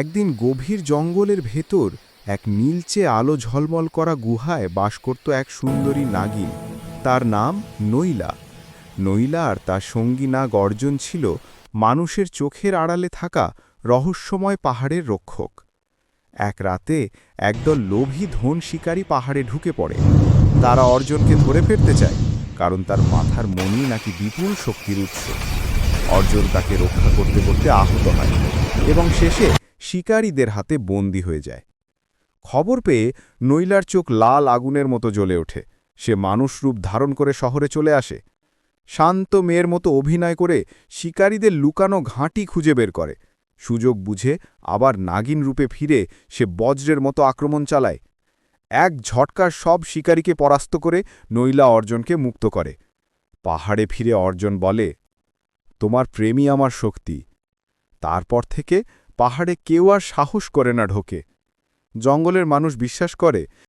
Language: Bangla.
একদিন গভীর জঙ্গলের ভেতর এক নীলচে আলো ঝলমল করা গুহায় বাস করত এক সুন্দরী নাগিন। তার নাম নইলা নইলা আর তার সঙ্গী নাগ অর্জন ছিল মানুষের চোখের আড়ালে থাকা রহস্যময় পাহাড়ের রক্ষক। এক রাতে একদল লোভী ধন শিকারী পাহাড়ে ঢুকে পড়ে। তারা অর্জনকে ধরে ফেলতে চায়, কারণ তার মাথার মনি নাকি বিপুল শক্তির উৎস। অর্জুন তাকে রক্ষা করতে করতে আহত হয় এবং শেষে শিকারীদের হাতে বন্দি হয়ে যায়। খবর পেয়ে নইলার চোখ লাল আগুনের মতো জ্বলে ওঠে। সে মানুষ রূপ ধারণ করে শহরে চলে আসে। শান্ত মেয়ের মতো অভিনয় করে শিকারীদের লুকানো ঘাঁটি খুঁজে বের করে। সুযোগ বুঝে আবার নাগিন রূপে ফিরে সে বজ্রের মতো আক্রমণ চালায়। এক ঝটকার সব শিকারীকে পরাস্ত করে নইলা অর্জনকে মুক্ত করে। পাহাড়ে ফিরে অর্জন বলে, তোমার প্রেমই আমার শক্তি। তারপর থেকে পাহাড়ে কেউ আর সাহস করে না ঢোকে। জঙ্গলের মানুষ বিশ্বাস করে